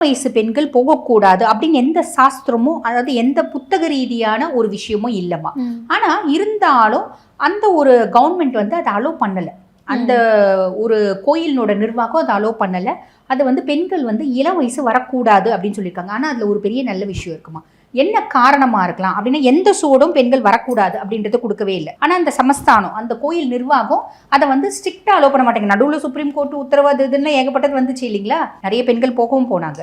வயசு பெண்கள் போகக்கூடாது அப்படின்னு எந்த சாஸ்திரமும் அதாவது எந்த புத்தக ரீதியான ஒரு விஷயமும் இல்லைம்மா. ஆனா இருந்தாலும் அந்த ஒரு கவர்மெண்ட் வந்து அதை அலோவ் பண்ணல. அந்த ஒரு கோயிலினோட நிர்வாகம் அதை அலோவ் பண்ணல. அது வந்து பெண்கள் வந்து இளம் வயசு வரக்கூடாது அப்படின்னு சொல்லியிருக்காங்க. ஆனா அதுல ஒரு பெரிய நல்ல விஷயம் இருக்குமா என்ன காரணமா இருக்கலாம்? அப்படின்னா எந்த சூடும் பெண்கள் வரக்கூடாது அப்படின்றத கொடுக்கவே இல்லை. ஆனா அந்த சமஸ்தானம் அந்த கோயில் நிர்வாகம் அதை வந்து ஸ்ட்ரிக்டா அலோவ் பண்ண மாட்டாங்க நடுவில் சுப்ரீம் கோர்ட் உத்தரவு அது இதுன்னு ஏகப்பட்டது வந்துச்சு இல்லைங்களா? நிறைய பெண்கள் போகவும் போனாங்க.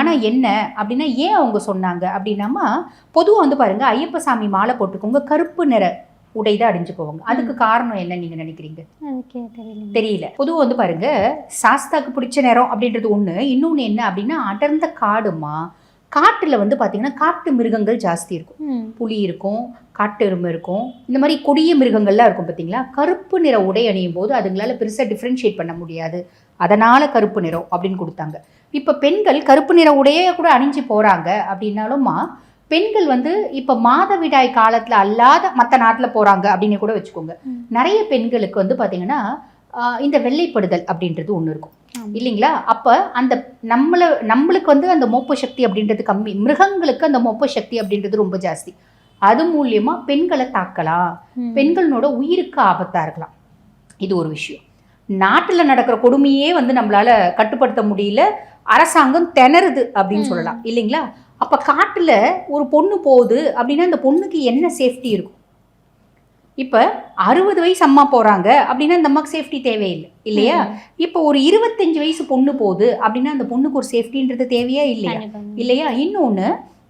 ஆனா என்ன? அப்படின்னா ஏன் அவங்க சொன்னாங்க? அப்படின்னாமா பொதுவா வந்து பாருங்க ஐயப்ப சாமி மாலை போட்டுக்கோங்க கருப்பு நிற உடை தான் அடிஞ்சு போவாங்க அதுக்கு காரணம் என்ன நீங்க நினைக்கிறீங்க? தெரியல. தெரியல. பொதுவா வந்து பாருங்க சாஸ்தாக்கு பிடிச்ச நேரம் அப்படின்றது ஒண்ணு. இன்னொன்னு என்ன அப்படின்னா அடர்ந்த காடுமா காட்டுல வந்து பாத்தீங்கன்னா காட்டு மிருகங்கள் ஜாஸ்தி இருக்கும். புலி இருக்கும் காட்டு எருமை இருக்கும். இந்த மாதிரி கொடிய மிருகங்கள்லாம் இருக்கும் பார்த்தீங்களா கருப்பு நிற உடை அணியும் போது அதுங்களால பெருசாக டிஃப்ரென்ஷியேட் பண்ண முடியாது. அதனால கருப்பு நிறம் அப்படின்னு கொடுத்தாங்க. இப்போ பெண்கள் கருப்பு நிற உடையே கூட அணிஞ்சு போறாங்க அப்படின்னாலும்மா பெண்கள் வந்து இப்போ மாதவிடாய் காலத்துல அல்லாத மற்ற நாட்டில் போறாங்க அப்படின்னு கூட வச்சுக்கோங்க. நிறைய பெண்களுக்கு வந்து பார்த்தீங்கன்னா இந்த வெள்ளைப்படுதல் அப்படின்றது ஒன்று இருக்கும். இல்லைங்களா? அப்போ அந்த நம்மளை நம்மளுக்கு வந்து அந்த மோப்ப சக்தி அப்படின்றது கம்மி. மிருகங்களுக்கு அந்த மோப்ப சக்தி அப்படின்றது ரொம்ப ஜாஸ்தி. அது மூலியமா பெண்களை தாக்கலாம். பெண்களோட உயிருக்கு ஆபத்தா இருக்கலாம். இது ஒரு விஷயம். நாட்டுல நடக்கிற கொடுமையே வந்து நம்மளால கட்டுப்படுத்த முடியல. அரசாங்கம் திணறுது அப்படின்னு. சொல்லலாம். இல்லைங்களா? அப்ப காட்டுல ஒரு பொண்ணு போகுது அப்படின்னா அந்த பொண்ணுக்கு என்ன சேஃப்டி இருக்கும்? இப்ப அறுபது வயசு அம்மா போறாங்க அப்படின்னா அந்த அம்மாக்கு சேஃப்டி தேவையில்லை இல்லையா. இப்போ ஒரு இருபத்தஞ்சு வயசு பொண்ணு போகுது அப்படின்னா அந்த பொண்ணுக்கு ஒரு சேஃப்டின்றது தேவையா இல்லையா. இல்லையா? இன்னொன்று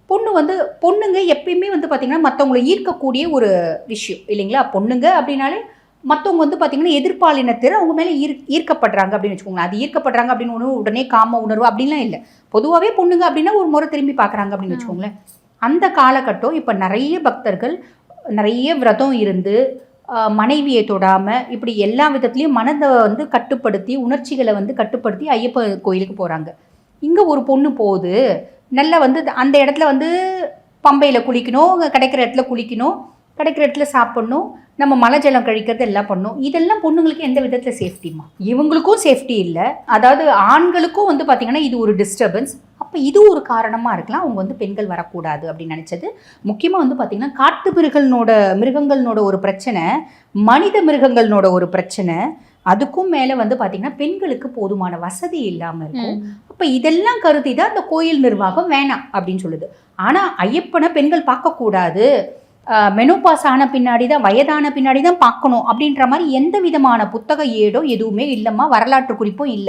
பொண்ணு வந்து பொண்ணுங்க எப்பயுமே வந்து பார்த்தீங்கன்னா மற்றவங்களை ஈர்க்கக்கூடிய ஒரு விஷயம் இல்லைங்களா? பொண்ணுங்க அப்படின்னாலே மற்றவங்க வந்து பார்த்தீங்கன்னா எதிர்பாலினத்தினர் அவங்க மேலே ஈர் ஈர்க்கப்படுறாங்க அப்படின்னு வச்சுக்கோங்களேன். அது ஈர்க்கப்படுறாங்க அப்படின்னு ஒன்று உடனே காம உணர்வு அப்படின்லாம் இல்லை. பொதுவாகவே பொண்ணுங்க அப்படின்னா ஒரு முறை திரும்பி பார்க்குறாங்க அப்படின்னு வச்சுக்கோங்களேன். அந்த காலகட்டம் இப்போ நிறைய பக்தர்கள் நிறைய விரதம் இருந்து மனைவியை தொடாமல் இப்படி எல்லா விதத்துலேயும் மனதை வந்து கட்டுப்படுத்தி உணர்ச்சிகளை வந்து கட்டுப்படுத்தி ஐயப்பன் கோயிலுக்கு போகிறாங்க இங்கே ஒரு பொண்ணு போகுது. நல்லா வந்து அந்த இடத்துல வந்து பம்பையில் குளிக்கணும் கிடைக்கிற இடத்துல குளிக்கணும் கிடைக்கிற இடத்துல சாப்பிடணும் நம்ம மலை ஜலம் கழிக்கிறது எல்லாம் பண்ணணும். இதெல்லாம் பொண்ணுங்களுக்கு எந்த விதத்தில் சேஃப்டிமா இவங்களுக்கும் சேஃப்டி இல்லை. அதாவது ஆண்களுக்கும் வந்து பார்த்திங்கன்னா இது ஒரு டிஸ்டர்பன்ஸ் அப்போ இது ஒரு காரணமாக இருக்கலாம். அவங்க வந்து பெண்கள் வரக்கூடாது அப்படின்னு நினச்சது. முக்கியமாக வந்து பார்த்திங்கன்னா காட்டு மிருகங்களோட மிருகங்களோட ஒரு பிரச்சனை மனித மிருகங்களோட ஒரு பிரச்சனை அதுக்கும் மேலே வந்து பார்த்திங்கன்னா பெண்களுக்கு போதுமான வசதி இல்லாமல் இருக்கும். அப்போ இதெல்லாம் கருதி தான் அந்த கோயில் நிர்வாகம் வேணாம் அப்படின்னு சொல்லுது. ஆனால் ஐயப்பனை பெண்கள் பார்க்கக்கூடாது. மெனோபாஸ் ஆன பின்னாடி தான் வயதான பின்னாடி தான் பார்க்கணும் அப்படின்ற மாதிரி எந்த விதமான புத்தக ஏடோ எதுவுமே இல்லைம்மா வரலாற்று குறிப்பும் இல்லை.